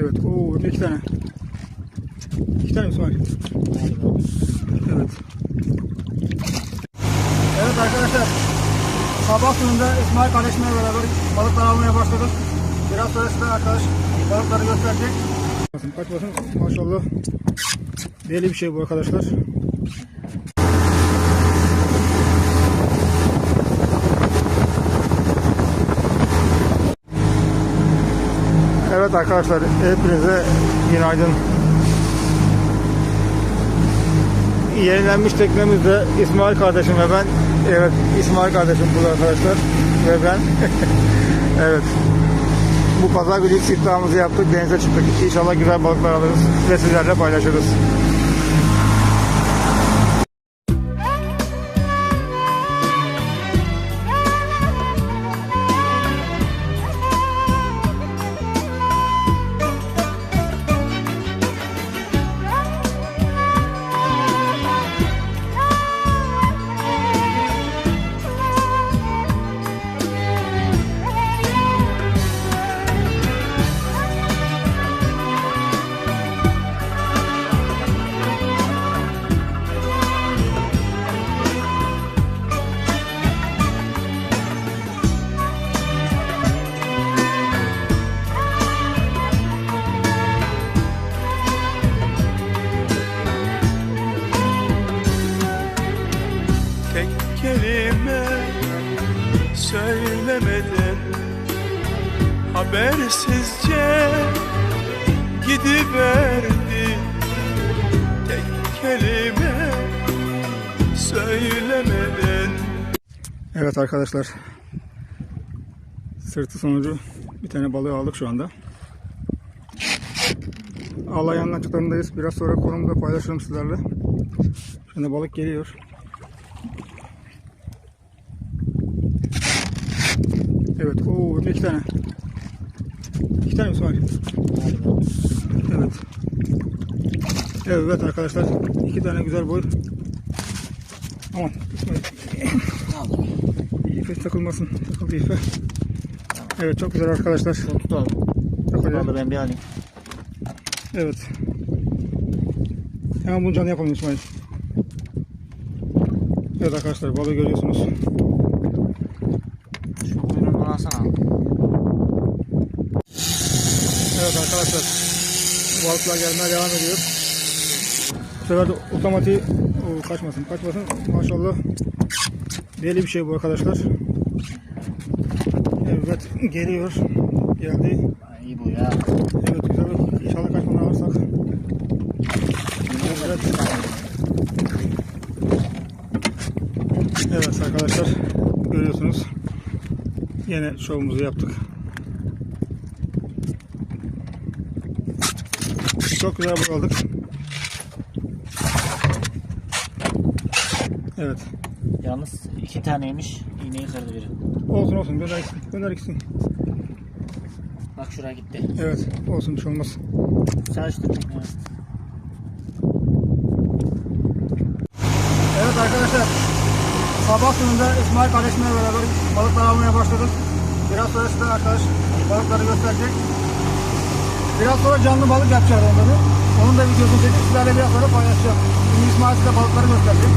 Evet. Oo iki tane. İki tane mi İsmail? Evet. Evet arkadaşlar. Sabah sonunda İsmail kardeşimle beraber balıklar almaya başladık. Biraz sonra size arkadaş balıkları gösterecek. Bakın kaçmasın maşallah. Deli bir şey bu arkadaşlar. Evet arkadaşlar hepinize günaydın. Yenilenmiş teknemizde İsmail kardeşim ve ben. Evet İsmail kardeşim burada arkadaşlar ve ben. evet. Bu pazar günü ilk yaptık. Denize çıktık. İnşallah güzel balıklar alırız ve sizlerle paylaşırız. Kelime söylemeden Habersizce gidiverdi Tek kelime söylemeden Evet arkadaşlar. Sırtı sonucu bir tane balığı aldık şu anda. Alayanın açıklarındayız. Biraz sonra konumda paylaşırım sizlerle. Şimdi balık geliyor. Evet. Oo, iki tane. İki tane mi İsmail? Evet. Evet arkadaşlar. iki tane güzel boy. Aman İsmail. İpe takılmasın. Takıldı ipe. Evet çok güzel arkadaşlar. Tut abi. Vallahi ben bir alayım. Evet. Hemen bunu canlı yapalım İsmail. Evet arkadaşlar balığı görüyorsunuz. Şu kuyruğunu bana alsana. Evet arkadaşlar. Balıklar gelmeye devam ediyor. Bu sefer de otomatik Oo, kaçmasın kaçmasın. Maşallah. Deli bir şey bu arkadaşlar. Evet geliyor. Geldi. İyi bu ya. Evet güzel. İnşallah kaçmadan alırsak. Evet. Evet arkadaşlar görüyorsunuz. Yine şovumuzu yaptık. Çok güzel bu aldık. Evet. Yalnız iki taneymiş. İğneyi kırdı biri. Olsun olsun gönder gitsin. Gönder gitsin. Bak şuraya gitti. Evet olsun bir şey olmaz. Çalıştırdım ya. Evet arkadaşlar. Sabah sonunda İsmail kardeşimle beraber balıklar almaya başladık. Biraz sonra size arkadaş balıkları gösterecek. Biraz sonra canlı balık yapacağız onları. Onun da videosunu çekip sizlerle biraz sonra paylaşacağım. Şimdi İsmail size balıkları gösterecek.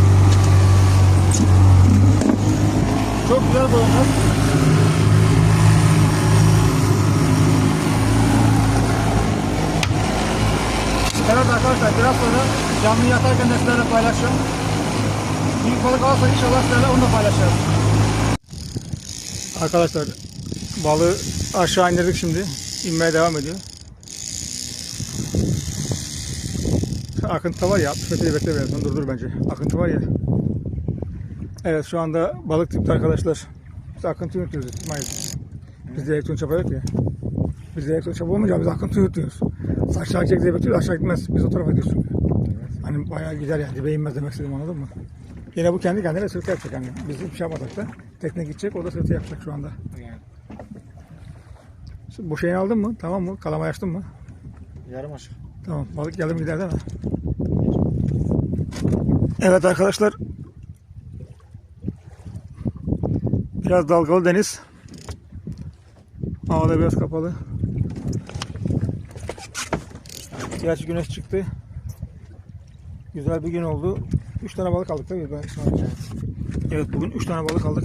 Çok güzel balıklar. Evet arkadaşlar biraz sonra canlı yatarken de sizlerle paylaşacağım. Büyük balık alırsa inşallah sizlerle onu da paylaşacağız. Arkadaşlar balığı aşağı indirdik şimdi. İnmeye devam ediyor. Akıntı var ya. Fethi bekle biraz. Dur dur bence. Akıntı var ya. Evet şu anda balık tipti arkadaşlar. Biz akıntı yürütüyoruz İsmail. Biz direksiyon çapa yok ya. Biz direksiyon çapa olmayınca biz akıntı yürütüyoruz. Aşağı gidecek diye bekliyoruz aşağı gitmez. Biz o tarafa gidiyoruz çünkü. Hani bayağı gider yani dibe inmez demek istedim anladın mı? Yine bu kendi kendine sırtı yapacak yani. Biz hiçbir şey yapmadık da. Tekne gidecek o da sırtı yapacak şu anda. Şimdi bu şeyini aldın mı? Tamam mı? Kalama açtın mı? Yarım aşağı. Tamam. Balık geldi mi gider değil mi? Evet arkadaşlar. Biraz dalgalı deniz. Havada biraz kapalı. Gerçi güneş çıktı. Güzel bir gün oldu. 3 tane balık aldık tabii. Ben Evet bugün 3 tane balık aldık.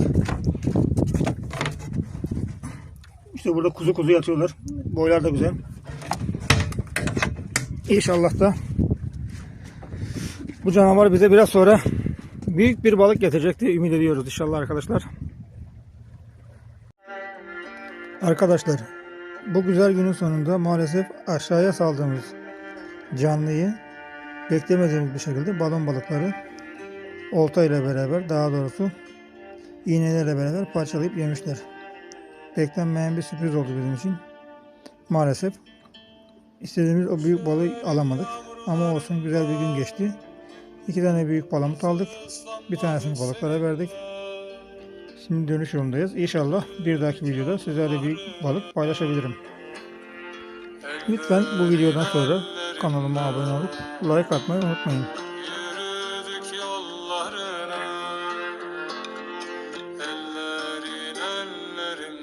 İşte burada kuzu kuzu yatıyorlar. Boylar da güzel. İnşallah da bu canavar bize biraz sonra büyük bir balık getirecek diye ümit ediyoruz inşallah arkadaşlar. Arkadaşlar bu güzel günün sonunda maalesef aşağıya saldığımız canlıyı beklemediğimiz bir şekilde balon balıkları olta ile beraber daha doğrusu iğnelerle beraber parçalayıp yemişler. Beklenmeyen bir sürpriz oldu bizim için. Maalesef istediğimiz o büyük balığı alamadık. Ama olsun güzel bir gün geçti. İki tane büyük palamut aldık. Bir tanesini balıklara verdik. Şimdi dönüş yolundayız. İnşallah bir dahaki videoda sizlerle büyük balık paylaşabilirim. Lütfen bu videodan sonra kanalıma abone olup like atmayı unutmayın. Ellerin